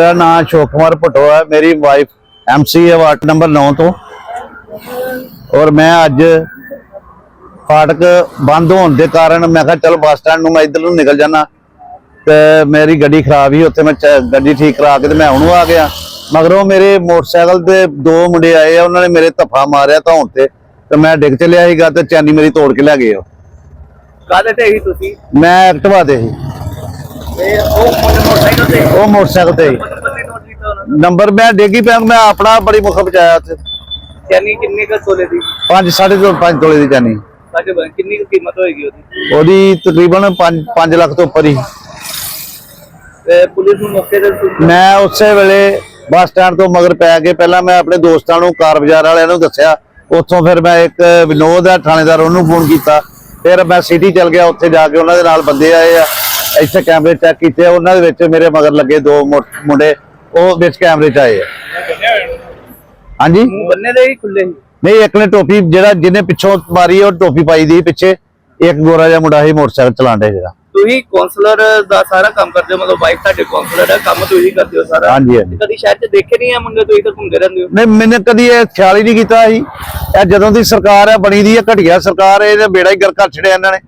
ਮੇਰਾ ਨਾਮ ਅਸ਼ੋਕ ਕੁਮਾਰ ਭੱਟੋ ਹੈ ਮੇਰੀ ਵਾਈਫ ਐਮਸੀ ਹੈ ਵਾਰਡ ਨੰਬਰ 9 ਤੋਂ। ਔਰ ਮੈਂ ਅੱਜ ਫਾਟਕ ਬੰਦ ਹੋਣ ਦੇ ਕਾਰਨ ਮੈਂ ਕਿਹਾ ਚਲ ਬੱਸ ਸਟੈਂਡ ਨੂੰ ਮੈਂ ਇੱਧਰ ਨੂੰ ਨਿਕਲ ਜਾਣਾ ਤੇ ਮੇਰੀ ਗੱਡੀ ਖਰਾਬ ਹੀ ਉੱਥੇ ਮੈਂ ਗੱਡੀ ਠੀਕ ਕਰਾ ਕੇ ਤੇ ਮੈਂ ਉਹਨੂੰ ਆ ਗਿਆ। ਮਗਰੋਂ ਮੇਰੇ ਮੋਟਰਸਾਈਕਲ ਤੇ ਦੋ ਮੁੰਡੇ ਆਏ ਆ ਉਹਨਾਂ ਨੇ ਮੇਰੇ ਧੱਫਾ ਮਾਰਿਆ ਧੌਣ ਤੇ। ਤੇ ਮੈਂ ਡਿੱਗ ਚਲਿਆ ਸੀਗਾ ਤੇ ਚੈਨੀ ਮੇਰੀ ਤੋੜ ਕੇ ਲੈ ਗਏ ਉਹ। ਕਾਹਦੇ ਤੇ ਹੀ ਤੁਸੀਂ? ਮੈਂ ਐਕਟਿਵਾ ਤੇ ਸੀ। ਤੇ ਉਹ ਮੋਟਰਸਾਈਕਲ ਤੇ? ਉਹ ਮੋਟਰਸਾਈਕਲ ਤੇ ਸੀ ਬੰਦੇ ਨੋਟ ਕੀਤਾ ਉਹਨਾਂ ਨੇ ਨੰਬਰ ਮੈਂ ਡੇਗੀ ਪਿਆ ਮੈਂ ਆਪਣਾ ਬੜੀ ਮੁਖ ਬਚਾਇਆ ਉੱਥੇ। ਯਾਨੀ ਕਿੰਨੇ ਕ ਤੋਲੇ ਦੀ? 5 5.5 ਪੰਜ ਤੋਲੇ ਦੀ ਜਾਨੀ। ਸਾਡੇ ਕਿੰਨੀ ਕੁ ਕੀਮਤ ਹੋਏਗੀ ਉਹਦੀ? ਉਹਦੀ ਤਕਰੀਬਨ 5 5 ਲੱਖ ਤੋਂ ਉੱਪਰ ਹੀ। ਤੇ ਪੁਲਿਸ ਨੂੰ ਮੌਕੇ ਤੇ ਮੈਂ ਉਸੇ ਵੇਲੇ ਬੱਸ ਸਟੈਂਡ ਤੋਂ ਮਗਰ ਪੈ ਕੇ ਪਹਿਲਾਂ ਮੈਂ ਆਪਣੇ ਦੋਸਤਾਂ ਨੂੰ ਕਾਰ ਬਾਜ਼ਾਰ ਵਾਲਿਆਂ ਨੂੰ ਦੱਸਿਆ। ਉੱਥੋਂ ਫਿਰ ਮੈਂ ਇੱਕ ਵਿਨੋਦ ਦਾ ਥਾਣੇਦਾਰ ਉਹਨੂੰ ਫੋਨ ਕੀਤਾ। ਫਿਰ ਮੈਂ ਸਿਟੀ ਚਲ ਗਿਆ ਉੱਥੇ ਜਾ ਕੇ ਉਹਨਾਂ ਦੇ ਨਾਲ ਬੰਦੇ ਆਏ ਆ। ਇੱਥੇ ਕੈਮਰੇ ਚੈੱਕ ਕੀਤੇ ਉਹਨਾਂ ਦੇ ਵਿੱਚ ਮੇਰੇ ਮਗਰ ਲੱਗੇ ਦੋ ਮੁੰਡੇ। ਉਹ ਵਿੱਚ ਕੈਮਰੇ ਚ ਆਏ ਆ। ਹਾਂਜੀ? ਬੰਨੇ ਦੇ ਹੀ ਖੁੱਲੇ ਨਹੀਂ ਇੱਕ ਨੇ ਟੋਪੀ ਜਿਹੜਾ ਜਿਹਨੇ ਪਿੱਛੋਂ ਮਾਰੀ ਉਹ ਟੋਪੀ ਪਾਈ ਦੀ ਪਿੱਛੇ। ਇੱਕ ਗੋਰਾ ਜਿਹਾ ਮੁੰਡਾ ਸੀ ਮੋਟਰਸਾਈਕਲ ਚਲਾਉਣ ਡਿਆ ਜਿਹੜਾ ਤੁਸੀਂ ਕਾਉਂਸਲਰ ਦਾ ਸਾਰਾ ਕੰਮ ਕਰਦੇ ਹੋ ਮਤਲਬ ਵਾਈਫ ਤੁਹਾਡੇ ਕਾਉਂਸਲਰ ਹੈ ਕੰਮ ਤੁਸੀਂ ਕਰਦੇ ਹੋ ਸਾਰਾ? ਹਾਂਜੀ ਹਾਂਜੀ। ਕਦੀ ਸ਼ਹਿਰ 'ਚ ਦੇਖੇ ਨਹੀਂ ਆ ਮੁੰਡੇ ਤੁਸੀਂ ਤਾਂ ਘੁੰਮਦੇ ਰਹਿੰਦੇ ਹੋ? ਨਹੀਂ ਮੈਨੇ ਕਦੀ ਇਹ ਖਿਆਲ ਹੀ ਨਹੀਂ ਕੀਤਾ ਸੀ। ਇਹ ਜਦੋਂ ਦੀ ਸਰਕਾਰ ਹੈ ਬਣੀ ਦੀ ਹੈ ਘਟੀਆ ਸਰਕਾਰ ਹੈ ਇਹਨੇ ਬੇੜਾ ਹੀ ਗਰ ਕਰ ਛੜਿਆ ਇਹਨਾਂ ਨੇ।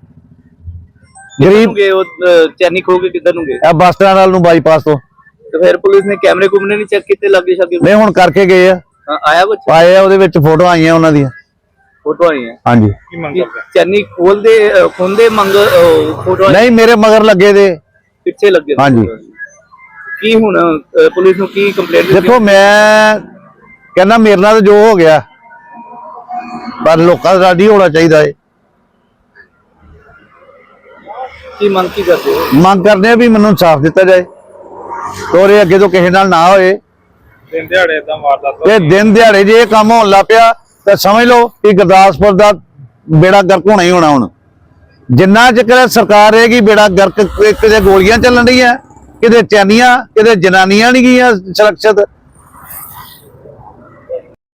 ਗਰੀਬ ਗਏ ਉਹ ਚੈਨੀ ਖੋ ਕੇ ਕਿੱਧਰ ਨੂੰ ਗਏ? ਇਹ ਬੱਸ ਸਟੈਂਡ ਵਾਲ ਨੂੰ ਬਾਈਪਾਸ ਤੋਂ। ਤੇ ਫਿਰ ਪੁਲਿਸ ਨੇ ਕੈਮਰੇ ਕੁਮਰੇ ਨਹੀਂ ਚੈੱਕ ਕੀਤੇ ਲੱਗੇ ਸ਼ੱਕੇ ਨਹੀਂ ਹੁਣ ਕਰਕੇ ਗਏ ਆ। ਆਇਆ ਕੁਛ? ਆਏ ਆ ਉਹਦੇ ਵਿੱਚ ਫੋਟੋ ਆਈਆਂ ਉਹਨਾਂ ਦੀਆਂ। ਫੋਟੋ ਆਈਆਂ? ਹਾਂਜੀ। ਕਿ ਚੈਨੀ ਖੋਲਦੇ ਅਹ, ਖੁੰਦੇ ਮੰਗ ਫੋਟੋ ਨਹੀਂ ਮੇਰੇ ਮਗਰ ਲੱਗੇ ਦੇ। ਪਿੱਛੇ ਲੱਗੇ ਨੇ। ਹਾਂਜੀ। ਕੀ ਹੁਣ ਪੁਲਿਸ ਨੂੰ ਕੀ ਕੰਪਲੇਂਟ ਦੇਖੋ ਮੈਂ ਕਹਿੰਦਾ ਮੇਰੇ ਨਾਲ ਤਾਂ ਜੋ ਹੋ ਗਿਆ। ਪਰ ਲੋਕਾਂ ਦਾ ਰਾਡੀ ਹੋਣਾ ਚਾਹੀਦਾ ਹੈ ਕੀ ਮੰਗ ਕੀ ਕਰਦੇ ਹੋ? ਮੰਗ ਕਰਦੇ ਆ ਵੀ ਮੈਨੂੰ ਇਨਸਾਫ ਦਿੱਤਾ ਜਾਏ। ਤੋਰੇ ਅੱਗੇ ਤੋਂ ਕਿਸੇ ਨਾਲ ਨਾ ਹੋਏ। ਦਿਨ ਦਿਹਾੜੇ ਇਦਾਂ ਵਾਰਦਾਤ ਤੇ ਦਿਨ ਦਿਹਾੜੇ ਜੇ ਇਹ ਕੰਮ ਹੋਣ ਲੱਗ ਪਿਆ ਤਾਂ ਸਮਝ ਲਓ ਕਿ ਗੁਰਦਾਸਪੁਰ ਦਾ ਬੇੜਾ ਗਰਕ ਹੋਣਾ ਹੀ ਹੋਣਾ ਹੁਣ। ਜਿੰਨਾ ਚਿਰ ਸਰਕਾਰ ਰਹੇਗੀ ਬੇੜਾ ਗਰਕ ਕਿਤੇ ਗੋਲੀਆਂ ਚੱਲਣ ਰਹੀਆਂ ਕਿਤੇ ਚੈਨੀਆਂ ਕਿਤੇ ਜਨਾਨੀਆਂ ਨਹੀਂ ਗਈਆਂ ਸੁਰੱਖਿਅਤ।